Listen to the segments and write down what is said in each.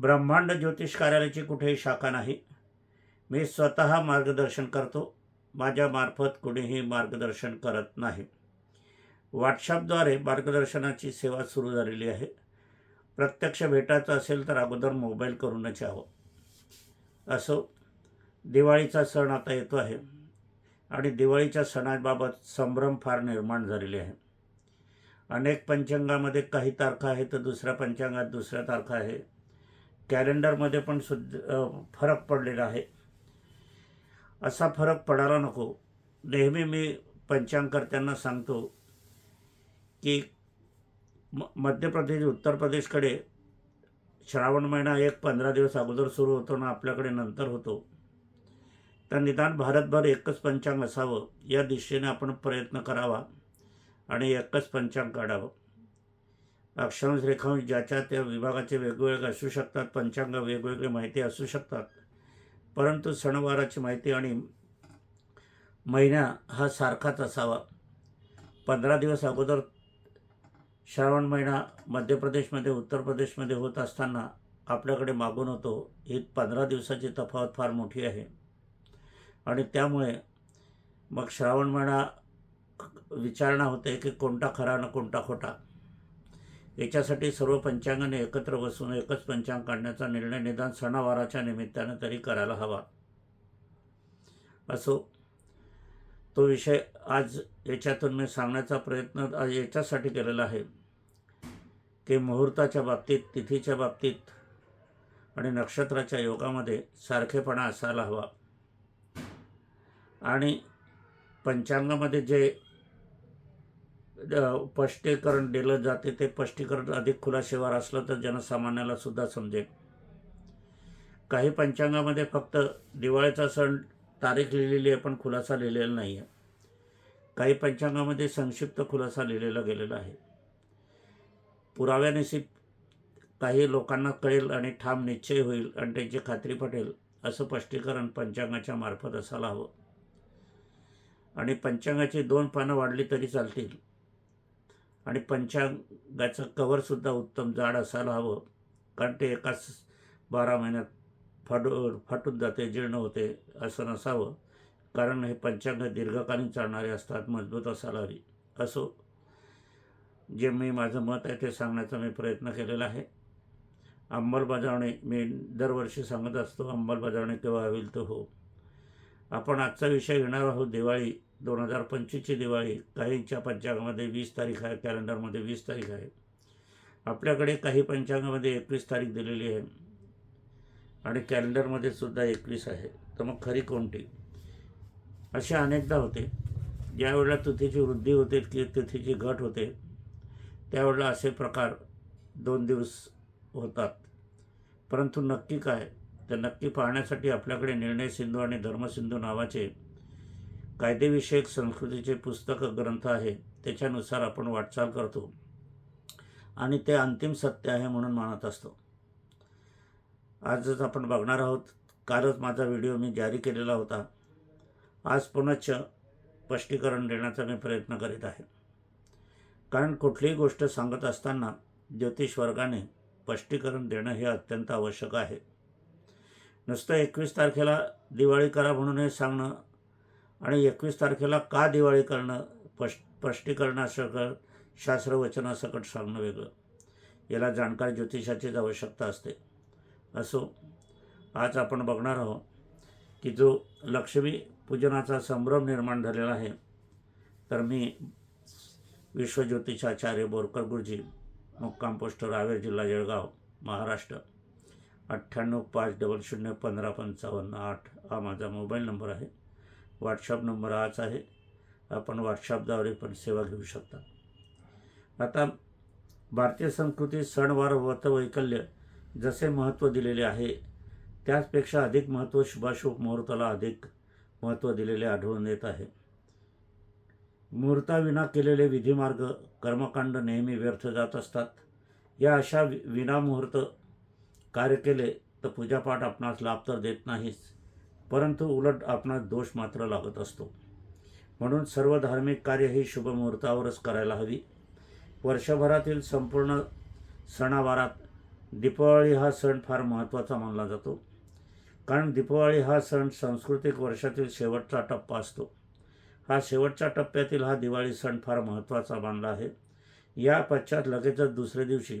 ब्रह्मांड ज्योतिष कार्यालयाची कुठेही शाखा नाही. मी स्वतः मार्गदर्शन करतो. माझ्यामार्फत कुणीही मार्गदर्शन करत नाही. व्हॉट्सअपद्वारे मार्गदर्शनाची सेवा सुरू झालेली आहे. प्रत्यक्ष भेटायचं असेल तर अगोदर मोबाईल करूनच यावं. असो दिवाळीचा सण आता येतो आहे आणि दिवाळीच्या सणाबाबत संभ्रम फार निर्माण झालेले आहे. अनेक पंचांगामध्ये काही तारखा आहेत तर दुसऱ्या पंचांगात दुसऱ्या तारखा आहे. कॅलेंडरमध्ये पण सुद्धा फरक पडलेला आहे. असा फरक पडायला नको. नेहमी मी पंचांगकर्त्यांना सांगतो की म मध्य प्रदेश उत्तर प्रदेशकडे श्रावण महिना एक पंधरा दिवस अगोदर सुरू होतो ना आपल्याकडे नंतर होतो. तर निदान भारतभर एकच पंचांग असावं या दिशेने आपण प्रयत्न करावा आणि एकच पंचांग काढावं. अक्षांश रेखांश ज्याच्या त्या विभागाचे वेगवेगळे असू शकतात पंचांग वेगवेगळी माहिती असू शकतात. परंतु सणवाराची माहिती आणि महिना हा सारखाच असावा. पंधरा दिवस अगोदर श्रावण महिना मध्य प्रदेशमध्ये उत्तर प्रदेशमध्ये होत असताना आपल्याकडे मागून होतो. ही पंधरा दिवसाची तफावत फार मोठी आहे. आणि त्यामुळे मग श्रावण महिना विचारणा होते की कोणता खरा ना कोणता खोटा. याच्यासाठी सर्व पंचांगाने एकत्र बसून एकच पंचांग काढण्याचा निर्णय निदान सणावाराच्या निमित्तानं तरी करायला हवा. असो तो विषय आज याच्यातून मी सांगण्याचा प्रयत्न आज याच्यासाठी केलेला आहे की मुहूर्ताच्या बाबतीत तिथीच्या बाबतीत आणि नक्षत्राच्या योगामध्ये सारखेपणा असायला हवा. आणि पंचांगामध्ये जे स्पष्टीकरण दिलं जाते ते स्पष्टीकरण अधिक खुलाशेवार असलं तर जनसामान्याला सुद्धा समजेल. काही पंचांगामध्ये फक्त दिवाळीचा सण तारीख लिहिलेली आहे पण खुलासा लिहिलेला नाही आहे. काही पंचांगामध्ये संक्षिप्त खुलासा लिहिलेला गेलेला आहे. पुराव्यानिशी काही लोकांना कळेल आणि ठाम निश्चय होईल आणि त्यांची खात्री पटेल असं स्पष्टीकरण पंचांगाच्या मार्फत असायला हवं. आणि पंचांगाची दोन पानं वाढली तरी चालतील. आणि पंचांगाचं कवरसुद्धा उत्तम जाड असायला हवं. कारण ते एकाच बारा महिन्यात फाटू फाटून जाते जीर्ण होते असं नसावं. कारण हे पंचांग दीर्घकालीन चालणारे असतात मजबूत असायला हवी. असो जे मी माझं मत आहे ते सांगण्याचा मी प्रयत्न केलेला आहे. अंमलबजावणी मी दरवर्षी सांगत असतो अंमलबजावणी केव्हा होईल तो हो. आपण आजचा विषय घेणार आहोत दिवाळी. दोन हजार पंचवीसची दिवाळी काहींच्या पंचांगामध्ये वीस तारीख आहे कॅलेंडरमध्ये वीस तारीख आहे. आपल्याकडे काही पंचांगामध्ये एकवीस तारीख दिलेली आहे आणि कॅलेंडरमध्ये सुद्धा एकवीस आहे. तर मग खरी कोणती? असे अनेकदा होते. ज्यावेळेला तिथीची वृद्धी होते की तिथीची घट होते त्यावेळेला असे प्रकार दोन दिवस होतात. परंतु नक्की काय? तर नक्की पाहण्यासाठी आपल्याकडे निर्णय सिंधू आणि धर्मसिंधू नावाचे कायदेविषयक संस्कृतीचे पुस्तक ग्रंथ आहे त्याच्यानुसार आपण वाटचाल करतो. आणि ते अंतिम सत्य आहे म्हणून मानत असतो. आजच आपण बघणार आहोत कालच माझा व्हिडिओ मी जारी केलेला होता. आज पुनश्च स्पष्टीकरण देण्याचा मी प्रयत्न करीत आहे. कारण कुठलीही गोष्ट सांगत असताना ज्योतिष वर्गाने स्पष्टीकरण देणं हे अत्यंत आवश्यक आहे. नुसतं एकवीस तारखेला दिवाळी करा म्हणून हे सांगणं आणि एकवीस तारखेला का दिवाळी करणं पश स्पष्टीकरणासकट शास्त्रवचनासकट सांगणं वेगळं. याला जाणकार ज्योतिषाचीच आवश्यकता असते. असो आज आपण बघणार आहोत की जो लक्ष्मी पूजनाचा संभ्रम निर्माण झालेला आहे तर मी विश्वज्योतिषाचार्य बोरकर गुरुजी मुक्काम पोस्ट रावेर जिल्हा जळगाव महाराष्ट्र. अठ्ठ्याण्णव पाच डबल शून्य पंधरा पंचावन्न आठ हा माझा मोबाईल नंबर आहे. व्हॉट्सअप नंबर हाच आहे. आपण व्हॉट्सअपद्वारे पण सेवा घेऊ शकता. आता भारतीय संस्कृतीत सणवार व्रत वैकल्य जसे महत्त्व दिलेले आहे त्याचपेक्षा अधिक महत्त्व शुभाशुभ मुहूर्ताला अधिक महत्त्व दिलेले आढळून येत आहे. मुहूर्ताविना केलेले विधिमार्ग कर्मकांड नेहमी व्यर्थ जात असतात. या अशा वि विनामुहूर्त कार्य केले तर पूजापाठ आपणास लाभ तर देत नाहीच. परंतु उलट आपणास दोष मात्र लागत असतो. म्हणून सर्व धार्मिक कार्य ही शुभ मुहूर्तावरच करायला हवी. वर्षभरातील संपूर्ण सणावारात दीपावली हा सण फार महत्त्वाचा मानला जातो. कारण दीपावली हा सण सांस्कृतिक वर्षातील शेवटचा टप्पा असतो. हा शेवटच्या टप्प्यातील हा दिवाळी सण फार महत्त्वाचा मानला आहे. या पश्चात लगेचच दुसऱ्या दिवशी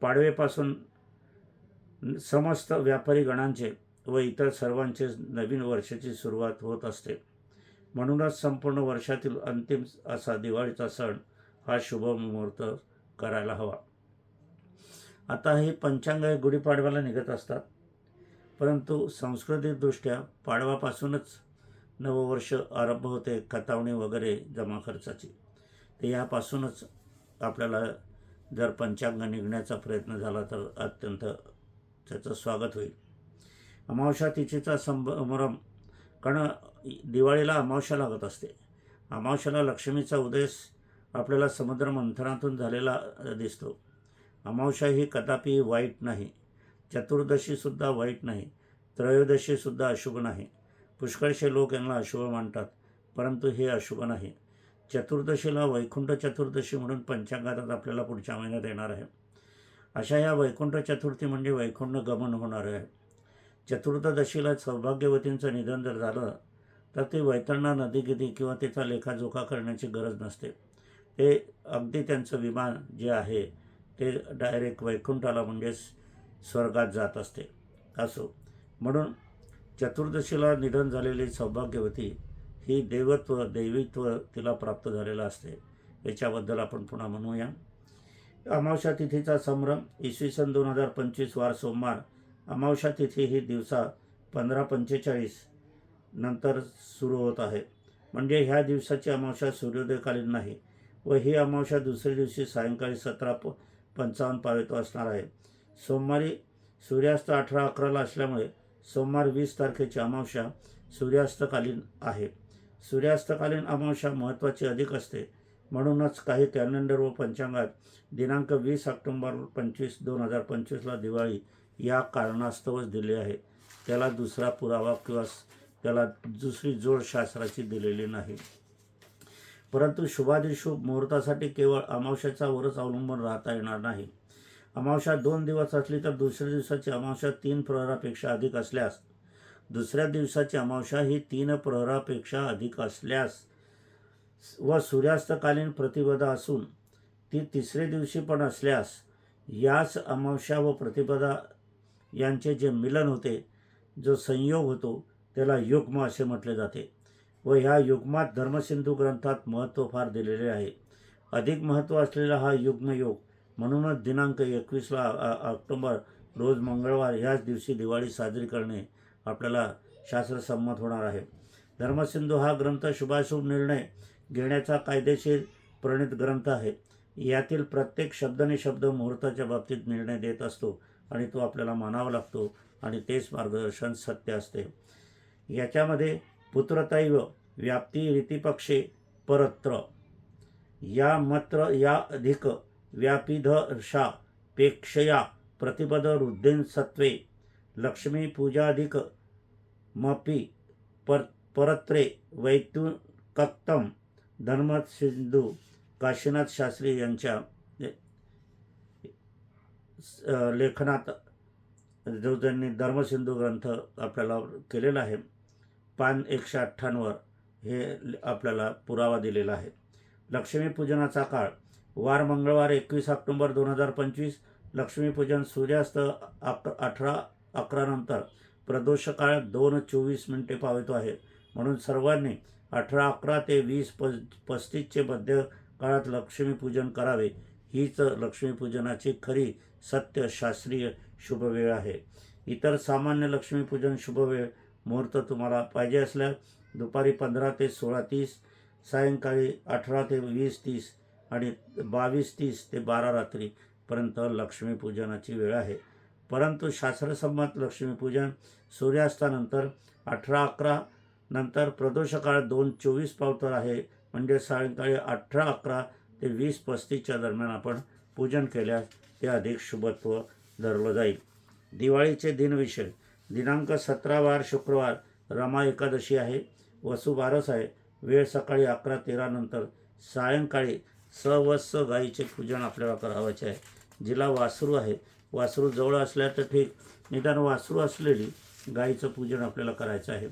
पाडवेपासून समस्त व्यापारी गणांचे व इतर सर्वांचे नवीन वर्षाची सुरुवात होत असते. म्हणूनच संपूर्ण वर्षातील अंतिम असा दिवाळीचा सण हा शुभ मुहूर्त करायला हवा. आता हे पंचांग हे गुढीपाडव्याला निघत असतात. परंतु सांस्कृतिकदृष्ट्या पाडवापासूनच नववर्ष आरंभ होते खतावणी वगैरे जमा खर्चाची. तर यापासूनच आपल्याला जर पंचांग निघण्याचा प्रयत्न झाला तर अत्यंत त्याचं स्वागत होईल. अमावस्या तिथीचा संभ्रम कारण दिवाळीला अमावस्या लागत असते. अमावस्याला लक्ष्मीचा उदयस आपल्याला समुद्र मंथनातून झालेला दिसतो. अमावस्या ही कदापि वाईट नाही. चतुर्दशीसुद्धा वाईट नाही. त्रयोदशीसुद्धा अशुभ नाही. पुष्कळशे लोक यांना अशुभ मानतात परंतु हे अशुभ नाही. चतुर्दशीला वैकुंठ चतुर्दशी म्हणून पंचांगात आपल्याला पुढच्या महिन्यात येणार आहे. अशा या वैकुंठ चतुर्थी म्हणजे वैकुंठ गमन होणार आहे. चतुर्दशीला सौभाग्यवतींचं निधन जर झालं तर ते वैतरणा नदीगिरी किंवा तिचा लेखाजोखा करण्याची गरज नसते. ते अगदी त्यांचं विमान जे आहे ते डायरेक्ट वैकुंठाला म्हणजेच स्वर्गात जात असते. असो. म्हणून चतुर्दशीला निधन झालेली सौभाग्यवती ही देवत्व दैवित्व तिला प्राप्त झालेलं असते. याच्याबद्दल आपण पुन्हा म्हणूया. अमावस्या तिथीचा संभ्रम इसवी सन दोन हजार पंचवीस वार सोमवार अमावस्या तिथी ही दिवसा पंधरा पंचेचाळीस नंतर सुरू होत आहे. म्हणजे ह्या दिवसाची अमावस्या सूर्योदयकालीन नाही व ही अमावस्या दुसऱ्या दिवशी सायंकाळी सतरा प पंचावन्न पावेतो असणार आहे. सोमवारी सूर्यास्त अठरा अकराला असल्यामुळे सोमवार वीस तारखेची अमावस्या सूर्यास्तकालीन आहे. सूर्यास्तकालीन अमावस्या महत्त्वाची अधिक असते. म्हणूनच काही कॅलेंडर व पंचांगात दिनांक वीस ऑक्टोंबर पंचवीस दोन हजार पंचवीसला दिवाळी या कारणास्तवच दिले आहे. त्याला दुसरा पुरावा किंवा त्याला दुसरी जोड शास्त्राची दिलेली नाही. परंतु शुभादिशुभ मुहूर्तासाठी केवळ अमावश्याचा वरच अवलंबून राहता येणार नाही. अमावश्या दोन दिवस असली तर दुसऱ्या दिवसाची अमावश्या तीन प्रहरापेक्षा अधिक असल्यास दुसऱ्या दिवसाची अमावस्या ही तीन प्रहरापेक्षा अधिक असल्यास व सूर्यास्तकालीन प्रतिपदा असून ती तिसरे दिवशी पण असल्यास याच अमावस्या व प्रतिपदा यांचे जे मिलन होते जो संयोग होतो त्याला युग्म असे म्हटले जाते व ह्या युग्मात धर्मसिंधू ग्रंथात महत्त्व फार दिलेले आहे. अधिक महत्त्व असलेला हा युग्मयोग म्हणूनच दिनांक एकवीसला ऑक्टोबर रोज मंगळवार ह्याच दिवशी दिवाळी साजरी करणे आपल्याला शास्त्रसंमत होणार आहे. धर्मसिंधू हा ग्रंथ शुभाशुभ निर्णय घेण्याचा कायदेशीर प्रणित ग्रंथ आहे. यातील प्रत्येक शब्दनिशब्द मुहूर्ताच्या बाबतीत निर्णय देत असतो. आणि तो आपल्याला मानावा लागतो आणि तेच मार्गदर्शन सत्य असते. याच्यामध्ये पुत्रतैव व्याप्ती रीतीपक्षे परत्र. या मत्र या अधिक व्यापिधर्षा पेक्षया प्रतिपद रुद्धेन सत्वे लक्ष्मी पूजाधिक मपी पर परत्रे वैतुकक्तम धर्मत सिंधू काशीनाथ शास्त्री यांच्या लेखनात जो त्यांनी धर्मसिंधू ग्रंथ आपल्याला केलेला आहे पान एकशे अठ्ठ्याण्णवर हे आपल्याला पुरावा दिलेला आहे. लक्ष्मीपूजनाचा काळ वार मंगळवार एकवीस ऑक्टोंबर दोन हजार पंचवीस लक्ष्मीपूजन सूर्यास्त अक अठरा अकरानंतर प्रदोष काळ दोन चोवीस मिनिटे पावतो आहे. म्हणून सर्वांनी अठरा अकरा ते वीस पस् पस्तीसचे मध्य काळात लक्ष्मीपूजन करावे. हीच लक्ष्मीपूजनाची खरी सत्य शास्त्रीय शुभवेळ आहे. इतर सामान्य लक्ष्मीपूजन शुभवेळ मुहूर्त तुम्हाला पाहिजे असल्यास दुपारी पंधरा ते सोळा तीस सायंकाळी अठरा ते वीस तीस आणि बावीस तीस ते बारा रात्रीपर्यंत लक्ष्मीपूजनाची वेळ आहे. परंतु शास्त्रसंमत लक्ष्मीपूजन सूर्यास्तानंतर अठरा अकरा नंतर प्रदोषकाळ दोन चोवीस पावतर आहे. म्हणजे सायंकाळी अठरा अकरा ते वीस पस्तीसच्या दरम्यान आपण पूजन केल्यास ते अधिक शुभत्व धरलं जाईल. दिवाळीचे दिनविषय दिनांक सतरा वार शुक्रवार रमा एकादशी आहे. वसुबारस आहे. वेळ सकाळी अकरा तेरानंतर सायंकाळी स सायंकाळी स गाईचे पूजन आपल्याला करावायचे आहे. जिला वासरू आहे. वासरू जवळ असल्या तर ठीक. निदान वासरू असलेली गाईचं पूजन आपल्याला करायचं आहे.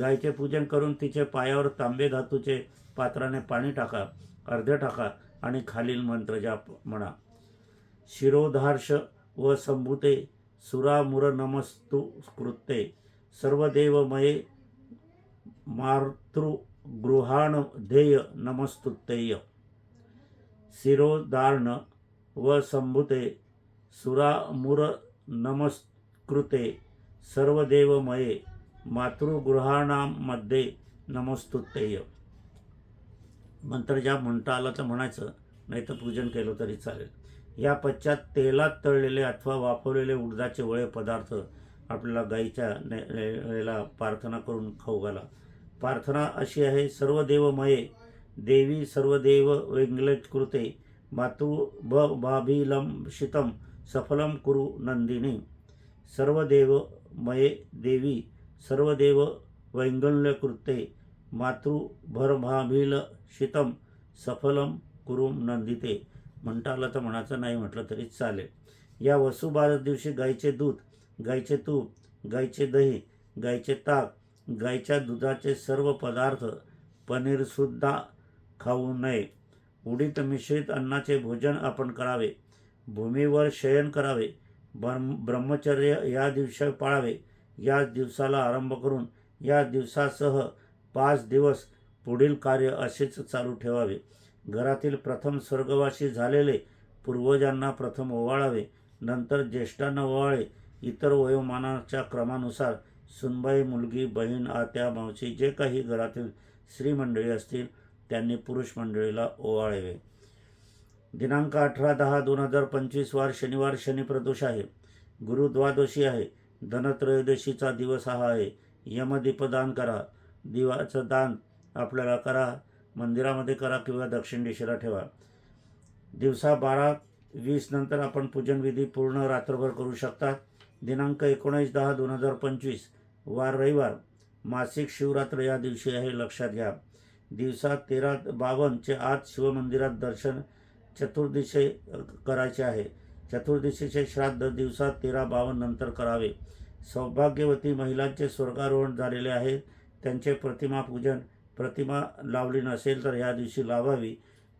गाईचे पूजन करून तिचे पायावर तांबे धातूचे पात्राने पाणी टाका अर्धे टाका आणि खालील मंत्र जाप म्हणा. शिरोधार्ष व संभूते सुरामुर नमस्तु कृत्ते सर्वदेवमये मातृगृहाण ध्येय नमस्तुतेय शिरोदार्ण व संभूते सुरामुर नमस्कृते. सर्वदेवमये मातृगृहाणामध्ये नमस्तुतेय मंत्र ज्या म्हणता आला तर म्हणायचं नाही तर पूजन केलं तरी चालेल. या पश्चात तेलात तळलेले अथवा वापरलेले उडदाचे वळे पदार्थ आपल्याला गाईच्या ने- प्रार्थना करून खाऊ घाला. प्रार्थना अशी आहे सर्व देवमये देवी सर्वदेव वेंगलकृते मातु ब भाभिलम शितम सफलम कुरु नंदिनी. सर्वदेव मये देवी सर्वदेव वैंगल्यकृते मातृभरभाभिल शितम सफलम कुरुम नंदिते. म्हणता आलं तर म्हणायचं नाही म्हटलं तरी चालेल. या वसुबारस दिवशी गाईचे दूध गाईचे तूप गाईचे दही गाईचे ताक गाईच्या दुधाचे सर्व पदार्थ पनीरसुद्धा खाऊ नये. उडीत मिश्रित अन्नाचे भोजन आपण करावे. भूमीवर शयन करावे. ब्रह्म ब्रह्मचर्य या दिवशी पाळावे. या दिवसाला आरंभ करून या दिवसासह पाच दिवस पुढील कार्य असेच चालू ठेवावे. घरातील प्रथम स्वर्गवासी झालेले पूर्वजांना प्रथम ओवाळावे. नंतर ज्येष्ठांना ओवाळे. इतर वयोमानाच्या क्रमानुसार सुनबाई मुलगी बहीण आत्या मावशी जे काही घरातील स्त्रीमंडळी असतील त्यांनी पुरुष मंडळीला ओवाळावे. दिनांक अठरा दहा दोन हजार पंचवीस वार शनिवार शनिप्रदोष आहे. गुरुद्वादशी आहे. धनत्रयोदशीचा दिवस हा आहे. यमदीपदान करा. दिवाचं दान आपल्याला करा. मंदिरामध्ये करा किंवा दक्षिण दिशेला ठेवा. दिवसा बारा वीस नंतर आपण पूजनविधी पूर्ण रात्रभर करू शकतात दिनांक एकोणीस दहा दोन हजार पंचवीस वार रविवार मासिक शिवरात्र या दिवशी आहे लक्षात घ्या. दिवसा तेरा बावनचे आत शिवमंदिरात दर्शन चतुर्दिशे करायचे आहे. चतुर्दशीचे श्राद्ध दिवसा तेरा बावन्न नंतर करावे. सौभाग्यवती महिलांचे स्वर्गारोहण झालेले आहे. त्यांचे प्रतिमा पूजन प्रतिमा लावली नसेल तर या दिवशी लावावी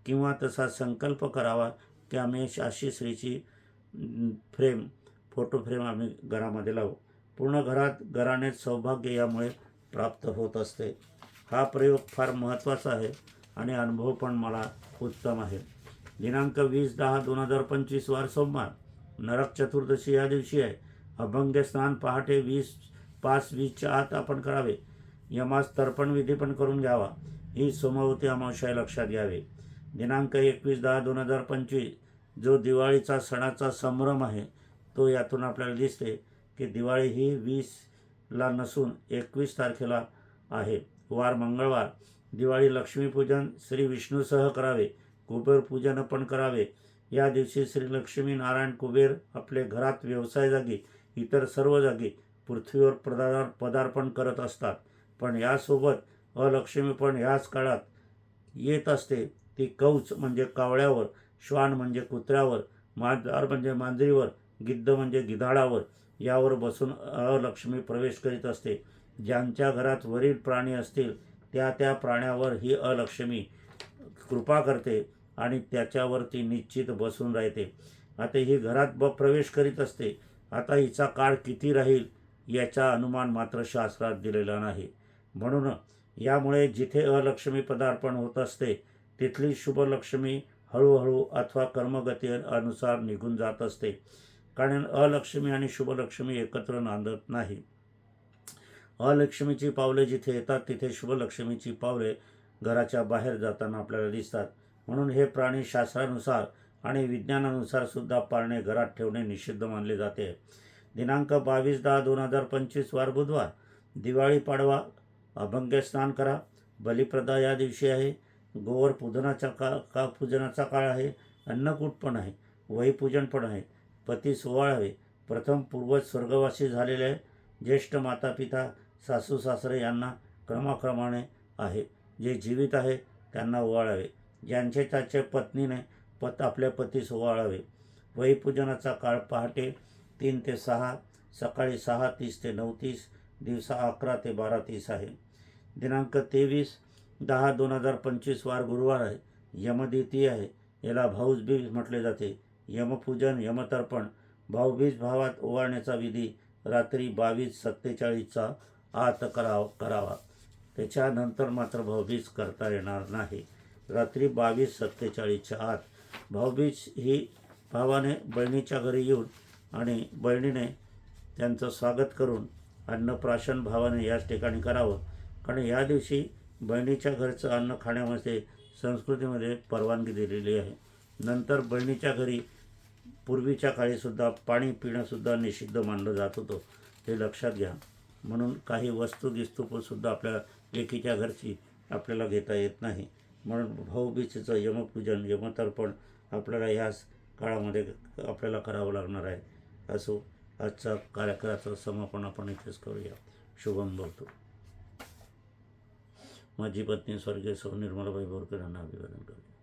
किंवा तसा संकल्प करावा की आम्ही अशी श्रीची फ्रेम फोटो फ्रेम आम्ही घरामध्ये लावू. पूर्ण घरात घराने सौभाग्य यामुळे प्राप्त होत असते. हा प्रयोग फार महत्त्वाचा आहे आणि अनुभव पण मला उत्तम आहे. दिनांक वीस दहा दोन हजार पंचवीस वार सोमवार नरक चतुर्दशी या दिवशी आहे. अभंग स्नान पहाटे वीस पाच वीसच्या आत आपण करावे. यमास तर्पण विधी पण करून घ्यावा. ही सोमवती अमावस्या लक्षात घ्यावे. दिनांक एकवीस दहा दोन हजार पंचवीस जो दिवाळीचा सणाचा संभ्रम आहे तो यातून आपल्याला दिसते की दिवाळी ही वीसला नसून एकवीस तारखेला आहे. वार मंगळवार. दिवाळी लक्ष्मीपूजन श्री विष्णूसह करावे. कुबेर पूजन पण करावे. या दिवशी श्री लक्ष्मी नारायण कुबेर आपले घरात व्यवसाय जागी इतर सर्व जागी पृथ्वीवर पदार पदार्पण करत असतात. पण यासोबत अलक्ष्मी पण ह्याच काळात येत असते. ती कौच म्हणजे कावळ्यावर श्वान म्हणजे कुत्र्यावर मांजार म्हणजे मांजरीवर गिद्ध म्हणजे गिधाडावर यावर बसून अलक्ष्मी प्रवेश करीत असते. ज्यांच्या घरात वरील प्राणी असतील त्या त्या प्राण्यावर ही अलक्ष्मी कृपा करते आणि त्याच्यावर ती निश्चित बसून राहते. आता ही घरात ब प्रवेश करीत असते. आता हिचा काळ किती राहील याचा अनुमान मात्र शास्त्रात दिलेला नाही. म्हणून यामुळे जिथे अलक्ष्मी पदार्पण होत असते तिथली शुभलक्ष्मी हळूहळू अथवा कर्मगती अनुसार निघून जात असते. कारण अलक्ष्मी आणि शुभलक्ष्मी एकत्र नांदत नाही. अलक्ष्मीची पावले जिथे येतात तिथे शुभलक्ष्मीची पावले घराच्या बाहेर जाताना आपल्याला दिसतात. म्हणून हे प्राणी शास्त्रानुसार आणि विज्ञानानुसार सुद्धा पाळणे घरात ठेवणे निषिद्ध मानले जाते. दिनांक बावीस दहा दोन हजार पंचवीस वार बुधवार दिवाळी पाडवा अभंग स्नान करा. बलिप्रदा या दिवशी आहे. गोवर पूजनाचा का का पूजनाचा काळ आहे. अन्नकूट पण आहे. वहीपूजन पण आहे. पती सोवाळावे प्रथम पूर्वज स्वर्गवासी झालेले आहे. ज्येष्ठ माता पिता सासू सासरे यांना क्रमाक्रमाने आहे. जे जीवित आहे त्यांना ओवाळावे ज्यांचे त्याचे पत्नीने पत आपल्या पतीस ओवाळावे वहीपूजनाचा काळ पहाटे तीन ते सहा सकाळी सहा तीस ते नऊ तीस दिवसा अकरा ते बारा तीस आहे. दिनांक तेवीस दहा दोन हजार पंचवीस वार गुरुवार आहे. यमदिती आहे. याला भाऊजबीज म्हटले जाते. यमपूजन यमतर्पण भाऊबीज भावात ओवाळण्याचा विधी रात्री बावीस सत्तेचाळीसचा आत कराव करावा. त्याच्यानंतर मात्र भाऊबीज करता येणार नाही. रात्री बावीस सत्तेचाळीसच्या आत भाऊबीज ही भावाने बहिणीच्या घरी येऊन आणि बहिणीने त्यांचं स्वागत करून अन्नप्राशन भावाने याच ठिकाणी करावं. कारण या दिवशी बहिणीच्या घरचं अन्न खाण्यामध्ये संस्कृतीमध्ये परवानगी दिलेली आहे. नंतर बहिणीच्या घरी पूर्वीच्या काळीसुद्धा पाणी पिणंसुद्धा निषिद्ध मानलं जात होतं हे लक्षात घ्या. म्हणून काही वस्तू गिस्तूपसुद्धा आपल्या लेकीच्या घरची आपल्याला घेता येत नाही. म्हणून भाऊबीजेचं यमपूजन यमतर्पण आपल्याला ह्याच काळामध्ये आपल्याला करावं लागणार आहे. असो आजचा कार्यक्रमाचं समापन आपण इथेच करूया. शुभम बोलतो. माझी पत्नी स्वर्गीय सौ निर्मलाबाई बोरकर यांना अभिवादन करते